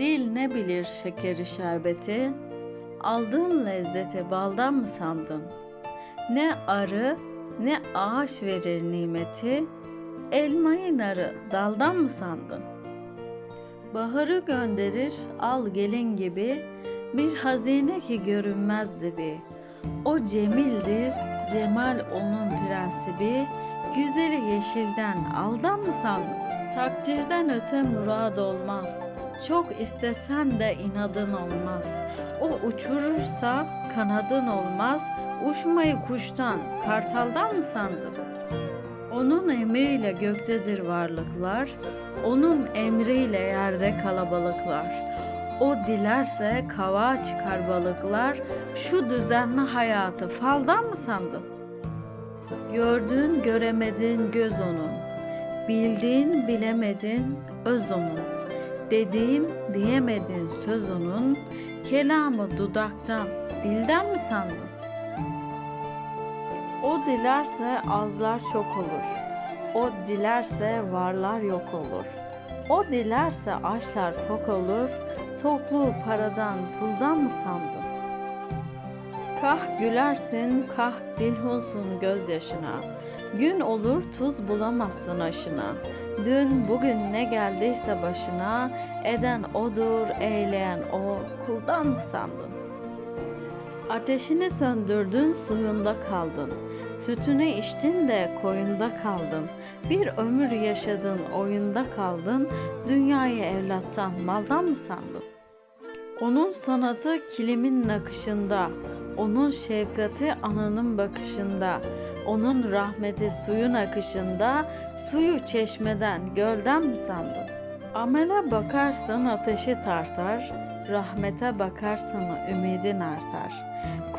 Dil ne bilir şekeri şerbeti, aldığın lezzeti baldan mı sandın? Ne arı ne ağaç verir nimeti, elmayı narı daldan mı sandın? Baharı gönderir al gelin gibi, bir hazine ki görünmez dibi. O cemildir, cemal onun prensibi, güzeli yeşilden aldan mı sandın? Takdirden öte murad olmaz. Çok istesen de inadın olmaz. O uçurursa kanadın olmaz. Uçmayı kuştan, kartaldan mı sandın? Onun emriyle göktedir varlıklar. Onun emriyle yerde kalabalıklar. O dilerse kava çıkar balıklar. Şu düzenli hayatı faldan mı sandın? Gördüğün göremedin göz onun. Bildiğin bilemedin öz onun. Dediğim diyemedin söz onun. Kelamı dudaktan, dilden mi sandın? O dilerse azlar çok olur. O dilerse varlar yok olur. O dilerse açlar tok olur. Tokluğu paradan, puldan mı sandın? Kah gülersin, kah dilhunsun gözyaşına. Gün olur tuz bulamazsın aşına. Dün bugün ne geldiyse başına, eden odur, eyleyen o, kuldan mı sandın? Ateşini söndürdün, suyunda kaldın. Sütünü içtin de koyunda kaldın. Bir ömür yaşadın, oyunda kaldın. Dünyayı evlattan, maldan mı sandın? Onun sanatı kilimin nakışında, onun şefkati ananın bakışında, onun rahmeti suyun akışında, suyu çeşmeden, gölden mi sandın? Amele bakarsan ateşi tartar, rahmete bakarsan ümidin artar.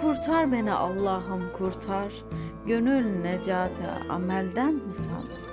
Kurtar beni Allah'ım kurtar, gönül necatı amelden mi sandın?